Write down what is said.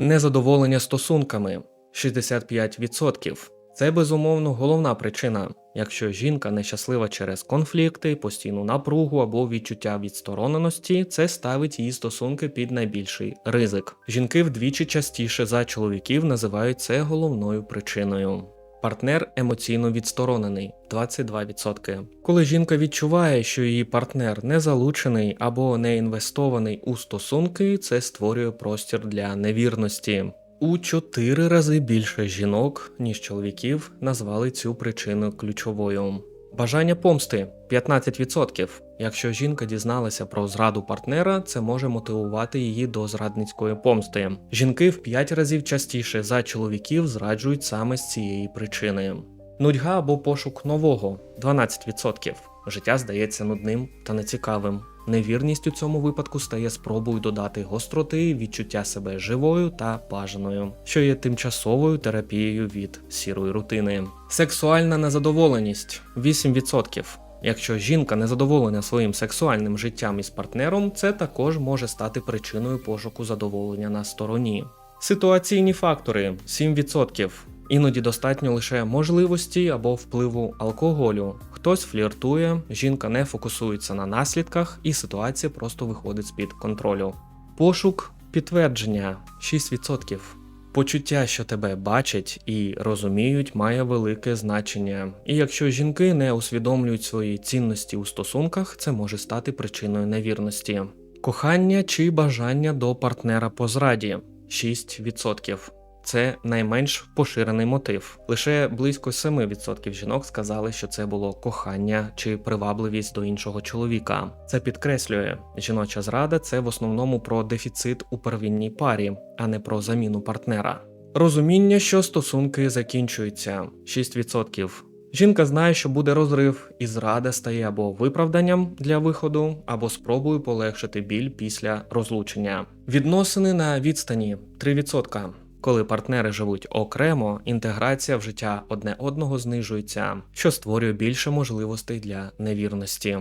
Незадоволення стосунками 65%. Це безумовно головна причина. Якщо жінка нещаслива через конфлікти, постійну напругу або відчуття відстороненості, це ставить її стосунки під найбільший ризик. Жінки вдвічі частіше за чоловіків називають це головною причиною. Партнер емоційно відсторонений 22%. Коли жінка відчуває, що її партнер не залучений або не інвестований у стосунки, це створює простір для невірності. У чотири рази більше жінок, ніж чоловіків, назвали цю причину ключовою. Бажання помсти 15%. Якщо жінка дізналася про зраду партнера, це може мотивувати її до зрадницької помсти. Жінки в 5 разів частіше за чоловіків зраджують саме з цієї причини. Нудьга або пошук нового 12%. Життя здається нудним та нецікавим. Невірність у цьому випадку стає спробою додати гостроти, відчуття себе живою та бажаною, що є тимчасовою терапією від сірої рутини. Сексуальна незадоволеність 8%. Якщо жінка незадоволена своїм сексуальним життям із партнером, це також може стати причиною пошуку задоволення на стороні. Ситуаційні фактори 7%. Іноді достатньо лише можливості або впливу алкоголю. Хтось фліртує, жінка не фокусується на наслідках, і ситуація просто виходить з-під контролю. Пошук підтвердження 6%. Почуття, що тебе бачать і розуміють, має велике значення. І якщо жінки не усвідомлюють свої цінності у стосунках, це може стати причиною невірності. Кохання чи бажання до партнера по зраді 6%. Це найменш поширений мотив. Лише близько 7% жінок сказали, що це було кохання чи привабливість до іншого чоловіка. Це підкреслює, жіноча зрада це в основному про дефіцит у первинній парі, а не про заміну партнера. Розуміння, що стосунки закінчуються 6%. Жінка знає, що буде розрив, і зрада стає або виправданням для виходу, або спробою полегшити біль після розлучення. Відносини на відстані 3%. Коли партнери живуть окремо, інтеграція в життя одне одного знижується, що створює більше можливостей для невірності.